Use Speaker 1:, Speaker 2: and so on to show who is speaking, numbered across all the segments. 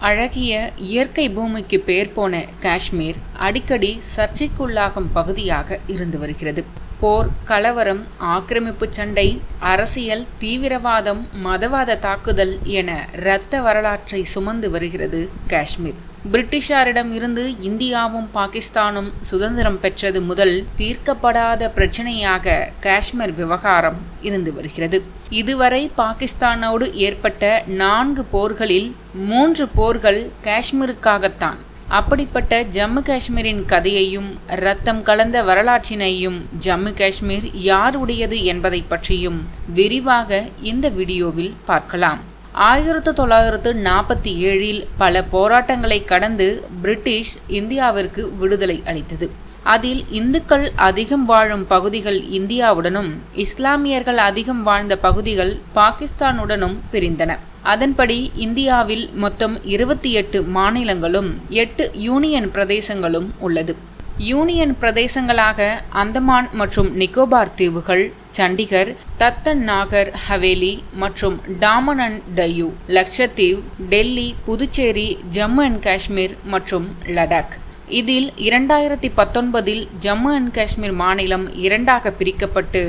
Speaker 1: அழகிய இயற்கை பூமிக்கு பெயர் போன காஷ்மீர் அடிக்கடி சர்ச்சைக்குள்ளாகும் பகுதியாக இருந்து வருகிறது. போர் கலவரம் ஆக்கிரமிப்பு சண்டை அரசியல் தீவிரவாதம் மதவாத தாக்குதல் என இரத்த வரலாற்றை சுமந்து வருகிறது காஷ்மீர். பிரிட்டிஷாரிடம் இருந்து இந்தியாவும் பாகிஸ்தானும் சுதந்திரம் பெற்றது முதல் தீர்க்கப்படாத பிரச்சனையாக காஷ்மீர் விவகாரம் இருந்து வருகிறது. இதுவரை பாகிஸ்தானோடு ஏற்பட்ட நான்கு போர்களில் மூன்று போர்கள் காஷ்மீருக்காகத்தான். அப்படிப்பட்ட ஜம்மு காஷ்மீரின் கதையையும் ரத்தம் கலந்த வரலாற்றினையும் ஜம்மு காஷ்மீர் யாருடையது என்பதை பற்றியும் விரிவாக இந்த வீடியோவில் பார்க்கலாம். ஆயிரத்து தொள்ளாயிரத்து நாற்பத்தி ஏழில் பல போராட்டங்களை கடந்து பிரிட்டிஷ் இந்தியாவிற்கு விடுதலை அளித்தது. அதில் இந்துக்கள் அதிகம் வாழும் பகுதிகள் இந்தியாவுடனும் இஸ்லாமியர்கள் அதிகம் வாழ்ந்த பகுதிகள் பாகிஸ்தானுடனும் பிரிந்தன. அதன்படி இந்தியாவில் மொத்தம் இருபத்தி எட்டு மாநிலங்களும் எட்டு யூனியன் பிரதேசங்களும் உள்ளது. யூனியன் பிரதேசங்களாக அந்தமான் மற்றும் நிக்கோபார் தீவுகள் சண்டிகர் தத்தன் நாகர் ஹவேலி மற்றும் டாமன் அண்ட் டையூ லக்ஷத்தீவ் டெல்லி புதுச்சேரி ஜம்மு அண்ட் காஷ்மீர் மற்றும் லடாக். இதில் இரண்டாயிரத்தி பத்தொன்பதில் ஜம்மு அண்ட் காஷ்மீர் மாநிலம் இரண்டாக பிரிக்கப்பட்டு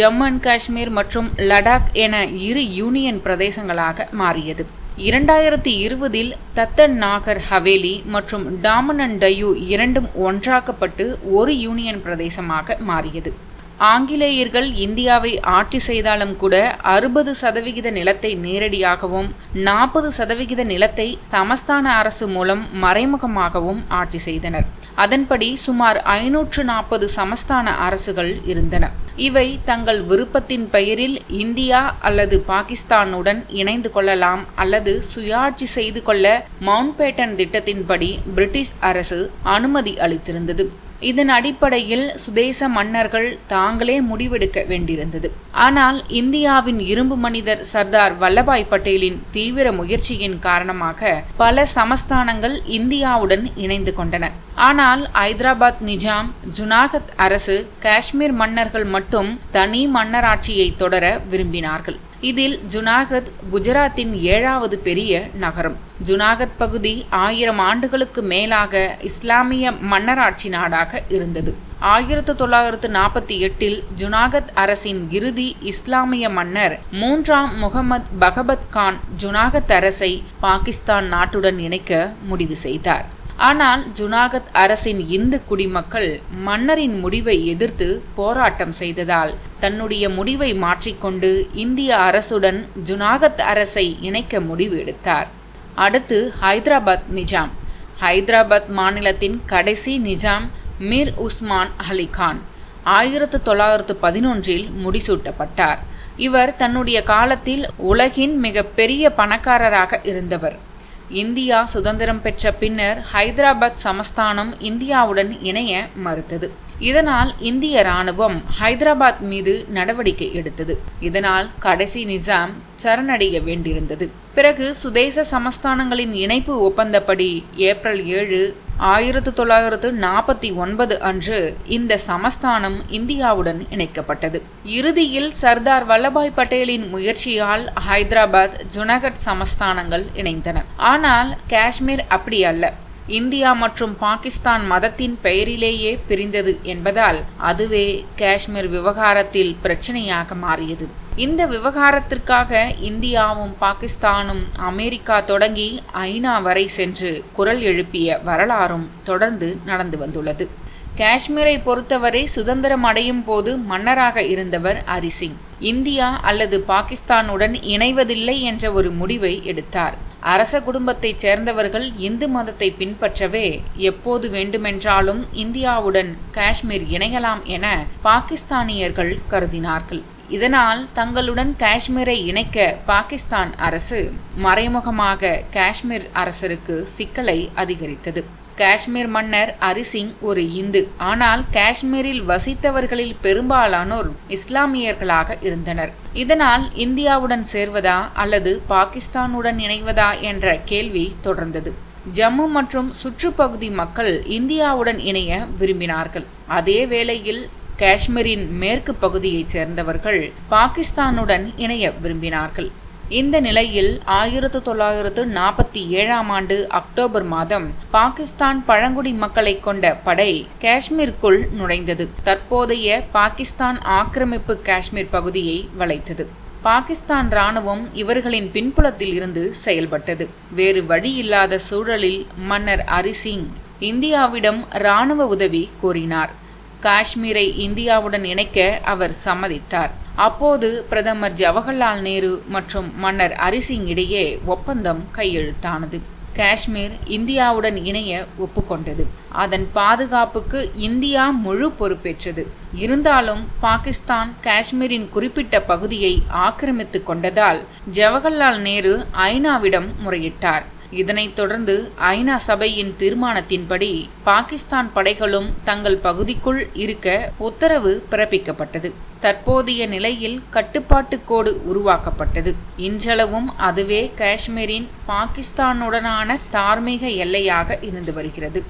Speaker 1: ஜம்மு அண்ட் காஷ்மீர் மற்றும் லடாக் என இரு யூனியன் பிரதேசங்களாக மாறியது. இரண்டாயிரத்தி இருபதில் தத்தன் நாகர் ஹவேலி மற்றும் டாமன் அண்ட் டையூ இரண்டும் ஒன்றாக்கப்பட்டு ஒரு யூனியன் பிரதேசமாக மாறியது. ஆங்கிலேயர்கள் இந்தியாவை ஆட்சி செய்தாலும் கூட அறுபது சதவிகித நிலத்தை நேரடியாகவும் நாற்பது சதவிகித நிலத்தை சமஸ்தான அரசு மூலம் மறைமுகமாகவும் ஆட்சி செய்தனர். அதன்படி சுமார் ஐநூற்று நாற்பது சமஸ்தான அரசுகள் இருந்தன. இவை தங்கள் விருப்பத்தின் பெயரில் இந்தியா அல்லது பாகிஸ்தானுடன் இணைந்து கொள்ளலாம் அல்லது சுயாட்சி செய்து கொள்ள மவுண்ட் பேட்டன் திட்டத்தின்படி பிரிட்டிஷ் அரசு அனுமதி அளித்திருந்தது. இதன் அடிப்படையில் சுதேச மன்னர்கள் தாங்களே முடிவெடுக்க வேண்டியிருந்தது. ஆனால் இந்தியாவின் இரும்பு மனிதர் சர்தார் வல்லபாய் பட்டேலின் தீவிர முயற்சியின் காரணமாக பல சமஸ்தானங்கள் இந்தியாவுடன் இணைந்து கொண்டன. ஆனால் ஐதராபாத் நிஜாம் ஜுனாகத் அரசு காஷ்மீர் மன்னர்கள் மட்டும் தனி மன்னராட்சியை தொடர விரும்பினார்கள். இதில் ஜுனாகத் குஜராத்தின் ஏழாவது பெரிய நகரம். ஜுனாகத் பகுதி ஆயிரம் ஆண்டுகளுக்கு மேலாக இஸ்லாமிய மன்னராட்சி நாடாக இருந்தது. ஆயிரத்து தொள்ளாயிரத்து நாற்பத்தி எட்டில் ஜுனாகத் அரசின் இறுதி இஸ்லாமிய மன்னர் மூன்றாம் முகமது பகபத் கான் ஜுனாகத் அரசை பாகிஸ்தான் நாட்டுடன் இணைக்க முடிவு செய்தார். ஆனால் ஜுனாகத் அரசின் இந்து குடிமக்கள் மன்னரின் முடிவை எதிர்த்து போராட்டம் செய்ததால் தன்னுடைய முடிவை மாற்றிக்கொண்டு இந்திய அரசுடன் ஜுனாகத் அரசை இணைக்க முடிவு எடுத்தார் அடுத்து ஹைதராபாத் நிஜாம். ஹைதராபாத் மாநிலத்தின் கடைசி நிஜாம் மீர் உஸ்மான் அலிகான் ஆயிரத்து தொள்ளாயிரத்து பதினொன்றில் முடிசூட்டப்பட்டார். இவர் தன்னுடைய காலத்தில் உலகின் மிக பெரிய பணக்காரராக இருந்தவர். இந்தியா சுதந்திரம் பெற்ற பின்னர் ஹைதராபாத் சமஸ்தானம் இந்தியாவுடன் இணைய மறுத்தது. இதனால் இந்திய ராணுவம் ஹைதராபாத் மீது நடவடிக்கை எடுத்தது. இதனால் கடைசி நிசாம் சரணடைய வேண்டியிருந்தது. பிறகு சுதேச சமஸ்தானங்களின் இணைப்பு ஒப்பந்தப்படி ஏப்ரல் ஏழு ஆயிரத்து தொள்ளாயிரத்து நாற்பத்தி ஒன்பது அன்று இந்த சமஸ்தானம் இந்தியாவுடன் இணைக்கப்பட்டது. இறுதியில் சர்தார் வல்லபாய் பட்டேலின் முயற்சியால் ஹைதராபாத் ஜுனகட் சமஸ்தானங்கள் இணைந்தன. ஆனால் காஷ்மீர் அப்படி அல்ல. இந்தியா மற்றும் பாகிஸ்தான் மதத்தின் பெயரிலேயே பிரிந்தது என்பதால் அதுவே காஷ்மீர் விவகாரத்தில் பிரச்சனையாக மாறியது. இந்த விவகாரத்திற்காக இந்தியாவும் பாகிஸ்தானும் அமெரிக்கா தொடங்கி ஐநா வரை சென்று குரல் எழுப்பிய வரலாறும் தொடர்ந்து நடந்து வந்துள்ளது. காஷ்மீரை பொறுத்தவரை சுதந்திரம் அடையும் போது மன்னராக இருந்தவர் ஹரிசிங். இந்தியா அல்லது பாகிஸ்தானுடன் இணைவதில்லை என்ற ஒரு முடிவை எடுத்தார். அரச குடும்பத்தைச் சேர்ந்தவர்கள் இந்து மதத்தை பின்பற்றவே எப்போது வேண்டுமென்றாலும் இந்தியாவுடன் காஷ்மீர் இணையலாம் என பாகிஸ்தானியர்கள் கருதினார்கள். இதனால் தங்களுடன் காஷ்மீரை இணைக்க பாகிஸ்தான் அரசு மறைமுகமாக காஷ்மீர் அரசருக்கு சிக்கலை அதிகரித்தது. காஷ்மீர் மன்னர் அரிசிங் ஒரு இந்து. ஆனால் காஷ்மீரில் வசித்தவர்களில் பெரும்பாலானோர் இஸ்லாமியர்களாக இருந்தனர். இதனால் இந்தியாவுடன் சேர்வதா அல்லது பாகிஸ்தானுடன் இணைவதா என்ற கேள்வி தொடர்ந்தது. ஜம்மு மற்றும் சுற்றுப்பகுதி மக்கள் இந்தியாவுடன் இணைய விரும்பினார்கள். அதே வேளையில் காஷ்மீரின் மேற்கு பகுதியைச் சேர்ந்தவர்கள் பாகிஸ்தானுடன் இணைய விரும்பினார்கள். இந்த நிலையில் ஆயிரத்து தொள்ளாயிரத்து நாற்பத்தி ஏழாம் ஆண்டு அக்டோபர் மாதம் பாகிஸ்தான் பழங்குடி மக்களை கொண்ட படை காஷ்மீருக்குள் நுழைந்தது. தற்போதைய பாகிஸ்தான் ஆக்கிரமிப்பு காஷ்மீர் பகுதியை வளைத்தது. பாகிஸ்தான் ராணுவம் இவர்களின் பின்புலத்தில் இருந்து செயல்பட்டது. வேறு வழியில்லாத சூழலில் மன்னர் அரிசிங் இந்தியாவிடம் இராணுவ உதவி கோரினார். காஷ்மீரை இந்தியாவுடன் இணைக்க அவர் சம்மதித்தார். அப்போது பிரதமர் ஜவஹர்லால் நேரு மற்றும் மன்னர் ஹரிசிங் இடையே ஒப்பந்தம் கையெழுத்தானது. காஷ்மீர் இந்தியாவுடன் இணைய ஒப்புக்கொண்டது. அதன் பாதுகாப்புக்கு இந்தியா முழு பொறுப்பேற்றது. இருந்தாலும் பாகிஸ்தான் காஷ்மீரின் குறிப்பிட்ட பகுதியை ஆக்கிரமித்து கொண்டதால் ஜவஹர்லால் நேரு ஐநாவிடம் முறையிட்டார். இதனைத் தொடர்ந்து ஐநா சபையின் தீர்மானத்தின்படி பாகிஸ்தான் படைகளும் தங்கள் பகுதிக்குள் இருக்க உத்தரவு பிறப்பிக்கப்பட்டது. தற்போதைய நிலையில் கட்டுப்பாட்டு கோடு உருவாக்கப்பட்டது. இன்றளவும் அதுவே காஷ்மீரின் பாகிஸ்தானுடனான தார்மீக எல்லையாக இருந்து வருகிறது.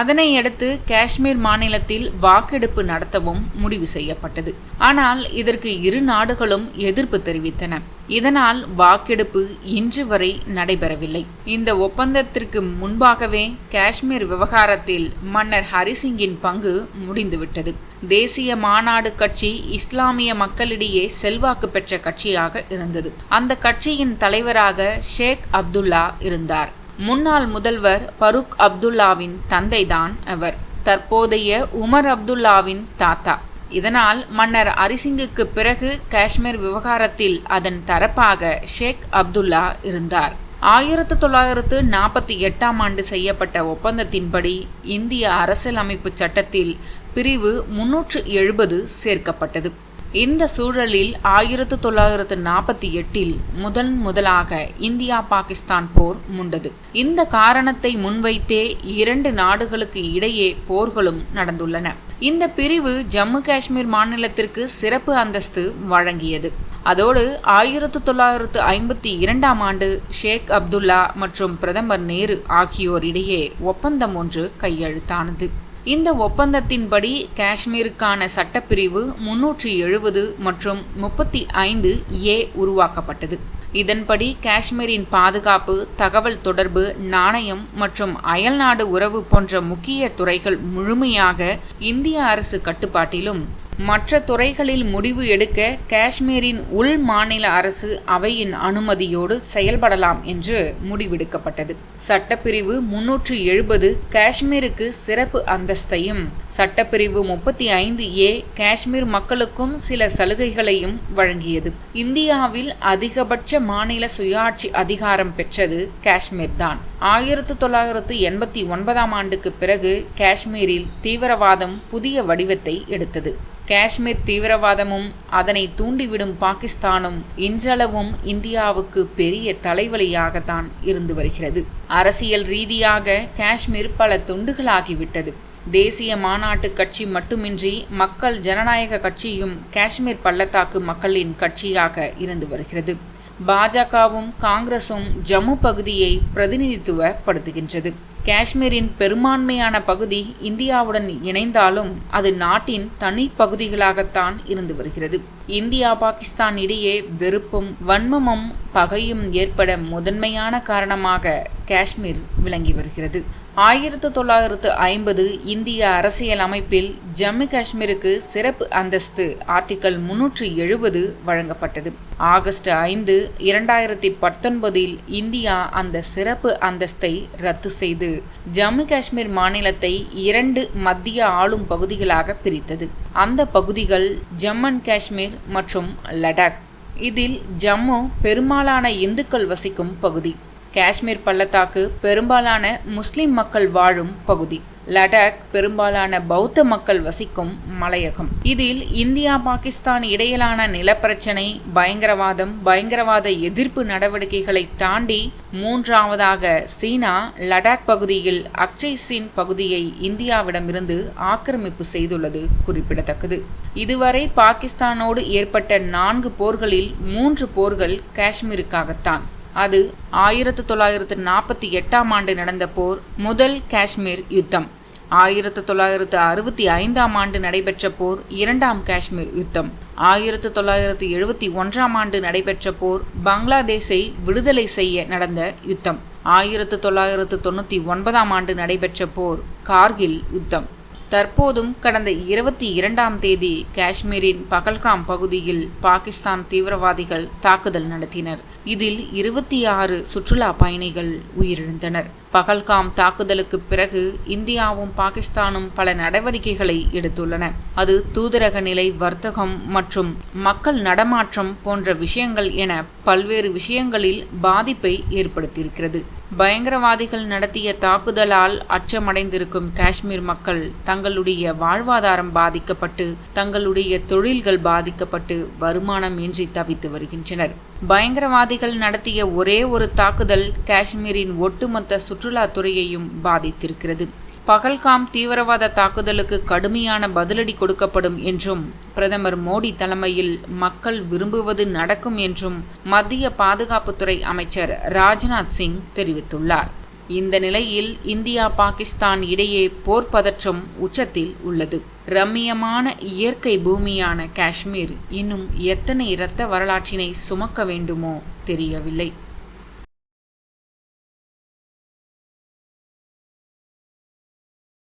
Speaker 1: அதனையடுத்து காஷ்மீர் மாநிலத்தில் வாக்கெடுப்பு நடத்தவும் முடிவு செய்யப்பட்டது. ஆனால் இதற்கு இரு நாடுகளும் எதிர்ப்பு தெரிவித்தன. இதனால் வாக்கெடுப்பு இன்று வரை நடைபெறவில்லை. இந்த ஒப்பந்தத்திற்கு முன்பாகவே காஷ்மீர் விவகாரத்தில் மன்னர் ஹரிசிங்கின் பங்கு முடிந்துவிட்டது. தேசிய மாநாடு கட்சி இஸ்லாமிய மக்களிடையே செல்வாக்கு பெற்ற கட்சியாக இருந்தது. அந்த கட்சியின் தலைவராக ஷேக் அப்துல்லா இருந்தார். முன்னாள் முதல்வர் பருக் அப்துல்லாவின் தந்தைதான் அவர். தற்போதைய உமர் அப்துல்லாவின் தாத்தா. இதனால் மன்னர் அரிசிங்குக்கு பிறகு காஷ்மீர் விவகாரத்தில் அதன் தரப்பாக ஷேக் அப்துல்லா இருந்தார். ஆயிரத்து தொள்ளாயிரத்து நாற்பத்தி எட்டாம் ஆண்டு செய்யப்பட்ட ஒப்பந்தத்தின்படி இந்திய அரசியலமைப்பு சட்டத்தில் பிரிவு முன்னூற்று எழுபது சேர்க்கப்பட்டது. இந்த சூழலில் ஆயிரத்து தொள்ளாயிரத்து நாற்பத்தி எட்டில் முதன் முதலாக இந்தியா பாகிஸ்தான் போர் முண்டது. இந்த காரணத்தை முன்வைத்தே இரண்டு நாடுகளுக்கு இடையே போர்களும் நடந்துள்ளன. இந்த பிரிவு ஜம்மு காஷ்மீர் மாநிலத்திற்கு சிறப்பு அந்தஸ்து வழங்கியது. அதோடு ஆயிரத்து தொள்ளாயிரத்து ஐம்பத்தி இரண்டாம் ஆண்டு ஷேக் அப்துல்லா மற்றும் பிரதமர் நேரு ஆகியோரிடையே ஒப்பந்தம் ஒன்று கையெழுத்தானது. இந்த ஒப்பந்தத்தின்படி காஷ்மீருக்கான சட்டப்பிரிவு முன்னூற்றி எழுபது மற்றும் முப்பத்தி ஐந்து ஏ உருவாக்கப்பட்டது. இதன்படி காஷ்மீரின் பாதுகாப்பு தகவல் தொடர்பு நாணயம் மற்றும் அயல்நாடு உறவு போன்ற முக்கிய துறைகள் முழுமையாக இந்திய அரசு கட்டுப்பாட்டிலும் மற்ற துறைகளில் முடிவு எடுக்க காஷ்மீரின் உள் மாநில அரசு அவையின் அனுமதியோடு செயல்படலாம் என்று முடிவெடுக்கப்பட்டது. சட்டப்பிரிவு முன்னூற்று எழுபது காஷ்மீருக்கு சிறப்பு அந்தஸ்தையும் சட்டப்பிரிவு முப்பத்தி ஐந்து ஏ காஷ்மீர் மக்களுக்கும் சில சலுகைகளையும் வழங்கியது. இந்தியாவில் அதிகபட்ச மாநில சுயாட்சி அதிகாரம் பெற்றது காஷ்மீர் தான் ஆயிரத்து தொள்ளாயிரத்து எண்பத்தி ஒன்பதாம் ஆண்டுக்கு பிறகு காஷ்மீரில் தீவிரவாதம் புதிய வடிவத்தை எடுத்தது. காஷ்மீர் தீவிரவாதமும் அதனை தூண்டிவிடும் பாகிஸ்தானும் இன்றளவும் இந்தியாவுக்கு பெரிய தலைவலியாகத்தான் இருந்து வருகிறது. அரசியல் ரீதியாக காஷ்மீர் பல துண்டுகளாகிவிட்டது. தேசிய மாநாட்டு கட்சி மட்டுமின்றி மக்கள் ஜனநாயக கட்சியும் காஷ்மீர் பள்ளத்தாக்கு மக்களின் கட்சியாக இருந்து வருகிறது. பாஜகவும் காங்கிரசும் ஜம்மு பகுதியை பிரதிநிதித்துவப்படுத்துகின்றது. காஷ்மீரின் பெரும்பான்மையான பகுதி இந்தியாவுடன் இணைந்தாலும் அது நாட்டின் தனி பகுதிகளாகத்தான் இருந்து வருகிறது. இந்தியா பாகிஸ்தான் இடையே வெறுப்பும் வன்மமும் பகையும் ஏற்பட முதன்மையான காரணமாக காஷ்மீர் விளங்கி வருகிறது. ஆயிரத்து தொள்ளாயிரத்து ஐம்பது இந்திய அரசியல் அமைப்பில் ஜம்மு காஷ்மீருக்கு சிறப்பு அந்தஸ்து ஆர்டிக்கல் முன்னூற்று எழுபது வழங்கப்பட்டது. ஆகஸ்ட் ஐந்து இரண்டாயிரத்தி பத்தொன்பதில் இந்தியா அந்த சிறப்பு அந்தஸ்தை ரத்து செய்து ஜம்மு காஷ்மீர் மாநிலத்தை இரண்டு மத்திய ஆளும் பகுதிகளாக பிரித்தது. அந்த பகுதிகள் ஜம்மு அண்ட் காஷ்மீர் மற்றும் லடாக். இதில் ஜம்மு பெரும்பாலான இந்துக்கள் வசிக்கும் பகுதி. காஷ்மீர் பள்ளத்தாக்கு பெரும்பாலான முஸ்லிம் மக்கள் வாழும் பகுதி. லடாக் பெரும்பாலான பௌத்த மக்கள் வசிக்கும் மலையகம். இதில் இந்தியா பாகிஸ்தான் இடையிலான நிலப்பிரச்சனை பயங்கரவாதம் பயங்கரவாத எதிர்ப்பு நடவடிக்கைகளை தாண்டி மூன்றாவதாக சீனா லடாக் பகுதியில் அக்ஷய் சின் பகுதியை இந்தியாவிடமிருந்து ஆக்கிரமிப்பு செய்துள்ளது குறிப்பிடத்தக்கது. இதுவரை பாகிஸ்தானோடு ஏற்பட்ட நான்கு போர்களில் மூன்று போர்கள் காஷ்மீருக்காகத்தான். அது ஆயிரத்து தொள்ளாயிரத்து நாற்பத்தி எட்டாம் ஆண்டு நடந்த போர் முதல் காஷ்மீர் யுத்தம். ஆயிரத்து தொள்ளாயிரத்து அறுபத்தி ஐந்தாம் ஆண்டு நடைபெற்ற போர் இரண்டாம் காஷ்மீர் யுத்தம். ஆயிரத்து தொள்ளாயிரத்து எழுபத்தி ஒன்றாம் ஆண்டு நடைபெற்ற போர் பங்களாதேஷை விடுதலை செய்ய நடந்த யுத்தம். ஆயிரத்து தொள்ளாயிரத்து தொண்ணூற்றி ஒன்பதாம் ஆண்டு நடைபெற்ற போர் கார்கில் யுத்தம். தற்போதும் கடந்த இருபத்தி இரண்டாம் தேதி காஷ்மீரின் பகல்காம் பகுதியில் பாகிஸ்தான் தீவிரவாதிகள் தாக்குதல் நடத்தினர். இதில் இருபத்தி ஆறு சுற்றுலா பயணிகள் உயிரிழந்தனர். பகல்காம் தாக்குதலுக்கு பிறகு இந்தியாவும் பாகிஸ்தானும் பல நடவடிக்கைகளை எடுத்துள்ளன. அது தூதரக நிலை வர்த்தகம் மற்றும் மக்கள் நடமாற்றம் போன்ற விஷயங்கள் என பல்வேறு விஷயங்களில் பாதிப்பை ஏற்படுத்தியிருக்கிறது. பயங்கரவாதிகள் நடத்திய தாக்குதலால் அச்சமடைந்திருக்கும் காஷ்மீர் மக்கள் தங்களுடைய வாழ்வாதாரம் பாதிக்கப்பட்டு தங்களுடைய தொழில்கள் பாதிக்கப்பட்டு வருமானம் இன்றி தவித்து வருகின்றனர். பயங்கரவாதிகள் நடத்திய ஒரே ஒரு தாக்குதல் காஷ்மீரின் ஒட்டுமொத்த சுற்றுலாத்துறையையும் பாதித்திருக்கிறது. பகல்காம் தீவிரவாத தாக்குதலுக்கு கடுமையான பதிலடி கொடுக்கப்படும் என்றும் பிரதமர் மோடி தலைமையில் மக்கள் விரும்புவது நடக்கும் என்றும் மத்திய பாதுகாப்புத்துறை அமைச்சர் ராஜ்நாத் சிங் தெரிவித்துள்ளார். இந்த நிலையில் இந்தியா பாகிஸ்தான் இடையே போர் பதற்றம் உச்சத்தில் உள்ளது. ரம்மியமான இயற்கை பூமியான காஷ்மீர் இன்னும் எத்தனை இரத்த வரலாற்றினை சுமக்க வேண்டுமோ தெரியவில்லை.